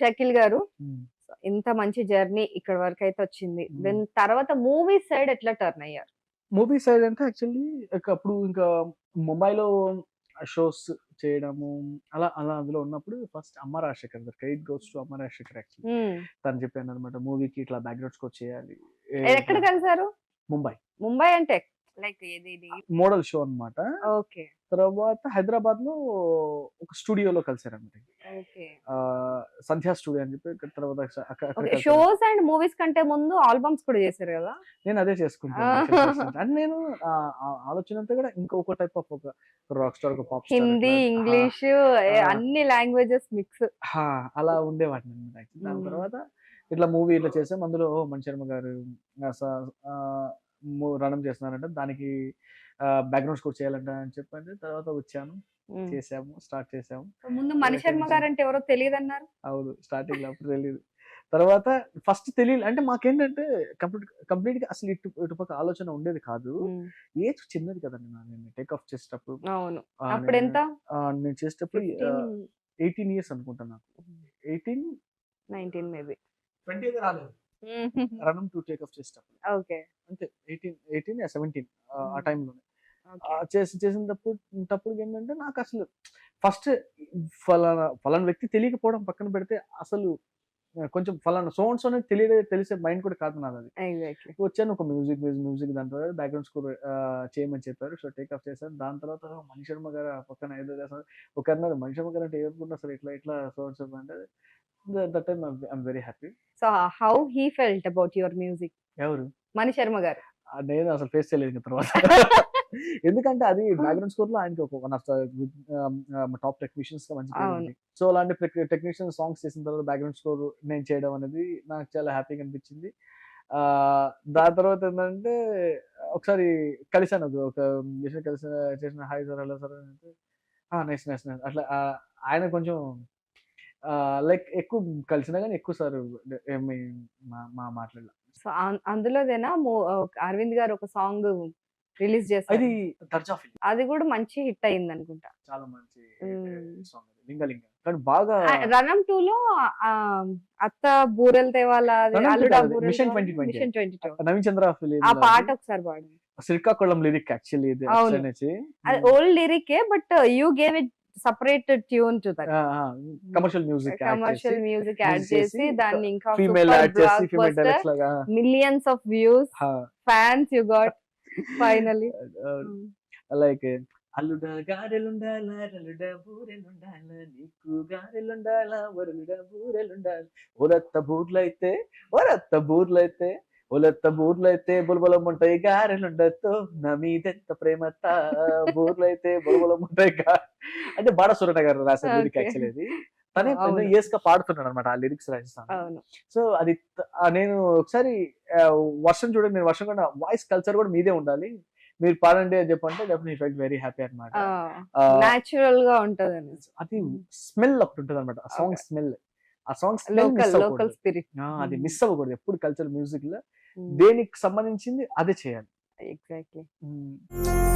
షకిల్ గారు. ఇంత మంచి జర్నీ ఇక్కడ వరకు అయితే వచ్చింది. దెన్ తర్వాత మూవీ సైడ్ ఎట్లా టర్న్ అయ్యారు మూవీ సైడ్ అంటే యాక్చువల్లీ అప్పుడు ఇంకా ముంబైలో షోస్ చేయడము అలా అలా అందులో ఉన్నప్పుడు ఫస్ట్ అమ్మ రాజశేఖర్ గారు క్రెడిట్ గోస్ టు అమ్మ రాజశేఖర్ యాక్చువల్లీ. తను చెప్పాను అనమాట మూవీకి ఇట్లా బ్యాక్గ్రౌండ్ స్కోర్ చేయాలి ఎక్కడ కలిసారు ముంబై ముంబై అంటే లైక్ ఏది మోడల్ షో అన్నమాట. ఓకే. తర్వాత హైదరాబాద్లో ఒక స్టూడియోలో కలిసారనమాట ఓకే. సంధ్యా స్టూడియో అని చెప్పి తర్వాత. షోస్ అండ్ మూవీస్ కంటే ముందు ఆల్బమ్స్ కూడా చేశారు కదా? నేను అదే చేసుకుంటాను. అండ్ నేను ఆలోచన అంతా కూడా ఇంకొక టైప్ ఆఫ్ ఒక రాక్ స్టార్ ఒక పాప్ హిందీ ఇంగ్లీష్. అన్ని లాంగ్వేజెస్ మిక్స్. అలా ఉండేవాడిని అనమాట దాని. తర్వాత ఇట్లా మూవీ ఇట్లా చేసాం. అందులో ఓ మణిశర్మ గారు రణం చేస్తున్నారంటే. దానికి బ్యాక్గ్రౌండ్ స్కోర్ చేయాలంట అని చెప్పండి. తర్వాత వచ్చాను. చేసాము స్టార్ట్ చేసాము. ముందు మణిశర్మ గారు అంటే ఎవరో తెలియదు అన్నారు అవును స్టార్టింగ్లో అప్పుడు తెలియదు తర్వాత ఫస్ట్ తెలియదు అంటే మాకేంటంటే కంప్లీట్ కంప్లీట్గా అసలు ఇటు ఇటుపక్క ఆలోచన ఉండేది కాదు. ఏజ్ చిన్నది కదండి నా నేను టేక్ ఆఫ్ చేసేటప్పుడు. అవును. అప్పుడు నేను- ఎంత? నేను చేసేటప్పుడు ఎయిటీన్ ఇయర్స్ అనుకుంటా నాకు. Eighteen nineteen maybe. ట్వంటీ రాలేదు. రణం టు టేక్ ఆఫ్ చేసేటప్పుడు ఓకే. అంతే. ఎయిటీన్ ఎయిటీన్ సెవెంటీన్ ఆ టైంలోనే. చేసి చేసినప్పుడు ఏంటంటే నాకు అసలు ఫస్ట్ ఫలానా ఫలానా వ్యక్తి తెలియకపోవడం పక్కన పెడితే అసలు కొంచెం ఫలానా సోన్స్ అనేది తెలియదే తెలిసే మైండ్ కూడా కాదు నాది అది. వచ్చాను ఒక మ్యూజిక్ మ్యూజిక్ దాని తర్వాత బ్యాక్గ్రౌండ్ స్కోర్ చేయమని చెప్పారు. సో టేక్ ఆఫ్ చేశాను దాని తర్వాత మణి శర్మ గారు పక్కన ఏదో చేస్తారు ఒక అన్నారు మణి శర్మ గారు అంటే ఏమనుకుంటున్నా సరే ఇట్లా ఇట్లా సోన్స్ అంటే that time I'm very happy. So how he felt about your music? ఎవరు? మణి శర్మ గారు. ఆ నేను అసలు ఫేస్ చేయలేదు ఇంకా తర్వాత. ఎందుకంటే అది బ్యాక్గ్రౌండ్ స్కోర్లో ఆయనకి ఒక వన్ ఆఫ్ టాప్ టెక్నీషియన్స్గా మంచి పేరు అవును. ఉంది. సో అలాంటి టెక్నీషియన్ సాంగ్స్ చేసిన తర్వాత బ్యాక్గ్రౌండ్ స్కోర్ నేను చేయడం అనేది నాకు చాలా హ్యాపీగా అనిపించింది. ఆ దాని తర్వాత ఏంటంటే ఒకసారి కలిసాను ఒక- ఒక చేసిన కలిసిన చేసిన హాయ్ సార్ హలో సార్ అంటే నైస్ నైస్ నైస్ అట్లా ఆ, ఆయన కొంచెం లైక్ ఎక్కువ కలిసినా కానీ ఎక్కువ సార్ ఏమి మా- మాట్లాడలే. సో అందులోదేనా అరవింద్ గారు ఒక సాంగ్ రిలీజ్ చేశారు. అది దర్జా అది కూడా మంచి హిట్ అయింది అనుకుంటా చాలా మంచి. సాంగ్ లింగలింగ. కానీ బాగా రణం టూ లో అత్త బూరెలు తేవాల తేవాలా? 2020. Mission twenty two Naveen Chandra film ఆ పాట ఒకసారి పాడు. శ్రీకాకుళం లిరిక్ యాక్చువల్లీ ఇది old లిరికే but you gave it separate tune to commercial music commercial music add చేసి, దాన్ని ఇంకా millions of views fans you got finally like అల్లుడా గారెలుండాల రలుడా బూరెలుండాల నీకు గారెలుండాల వరలుడా బూరెలుండాల ఒరత్త బూర్లైతే ఒరత్త బూర్లైతే ఒలత్త బూర్లైతే బులబులముంటాయి గారెలుండతో నా మీదెంత ప్రేమత బూర్లైతే బులబులముంటాయి గా. అంటే బాడ సురట గారు రాసిన లిరిక్ Okay. యాక్చువల్లీ అది తనే. ఇయర్స్గా పాడుతున్నాడు అనమాట ఆ లిరిక్స్ రాజస్థాన్ సో అది నేను ఒకసారి వర్షం చూడండి నేను వర్షం కూడా వాయిస్ కల్చర్ కూడా మీదే ఉండాలి. మీరు పాడండి అని చెప్పంటే డెఫినెట్ ఫెల్ట్ వెరీ హ్యాపీ అనమాట నాచురల్గా ఉంటది అది స్మెల్ ఒకటి ఉంటుంది అనమాట సాంగ్ స్మెల్. ఆ సాంగ్ లోకల్ స్పిరిట్ అది. మిస్ అవ్వకూడదు. ఎప్పుడు కల్చర్ మ్యూజిక్లో దేనికి సంబంధించింది అదే చేయాలి. Exactly Mm.